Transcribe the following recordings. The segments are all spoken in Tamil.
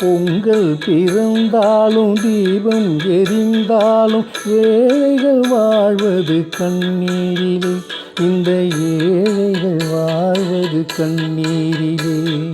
பொங்கல் பிறந்தாலும் தீபம் எரிந்தாலும் ஏழைகள் வாழ்வது கண்ணீரிலே. இந்த ஏழைகள் வாழ்வது கண்ணீரிலே.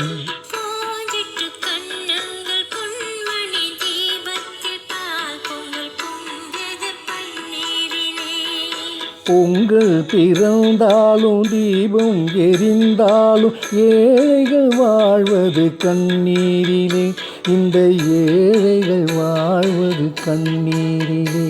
உங்கள் பிறந்தாலும் தீபம் எரிந்தாலும் ஏழைகள் வாழ்வது கண்ணீரிலே. இந்த ஏழைகள் வாழ்வது கண்ணீரிலே.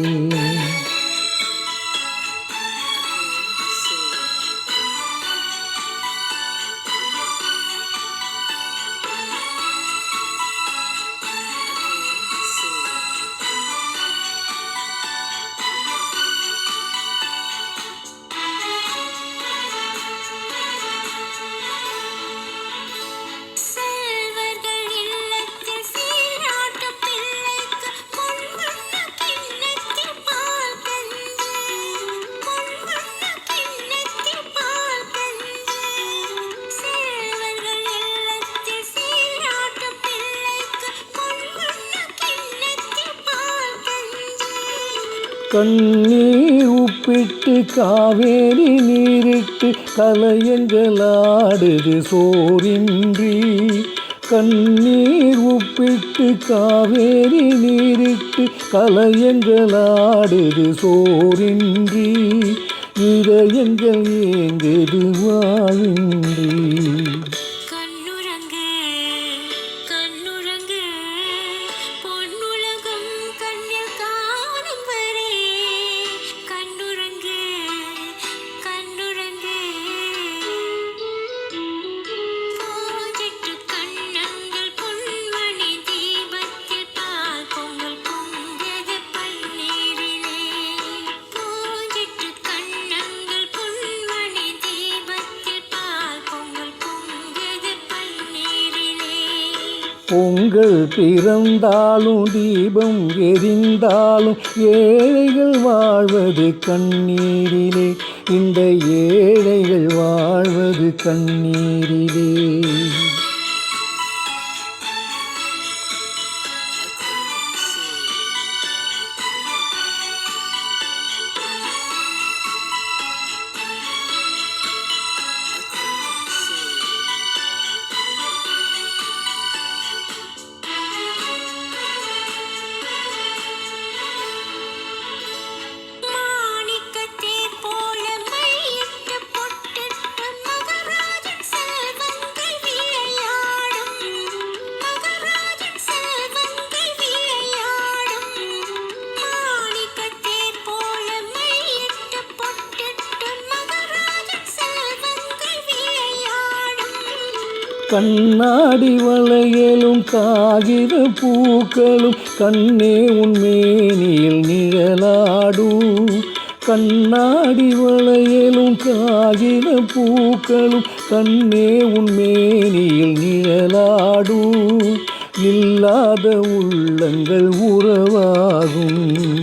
கண்ணீர் உப்பிட்டு காவேரி நீரிட்டு கலையங்களாடுது சோரின்றி கண்ணீர் உப்பிட்டு காவேரி நீரிட்டு கலையங்களாடுது சோரின்றி இதயங்கள் ஏங்குது வாழின்றி பொங்கல் பிறந்தாலும் தீபம் எரிந்தாலும் ஏழைகள் வாழ்வது கண்ணீரிலே. இந்த ஏழைகள் வாழ்வது கண்ணீரிலே. கண்ணாடி வளையலும் காகித பூக்களும் கண்ணே உன்மேனியில் நிழலாடும். கண்ணாடி வளையலும் காகித பூக்களும் கண்ணே உன்மேனியில் நிழலாடும். இல்லாத உள்ளங்கள் உறவாகும்.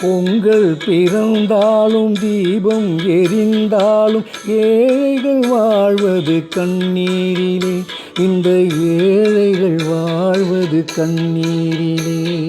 பொங்கல் பிறந்தாலும் தீபம் எரிந்தாலும் ஏழைகள் வாழ்வது கண்ணீரிலே. இந்த ஏழைகள் வாழ்வது கண்ணீரிலே.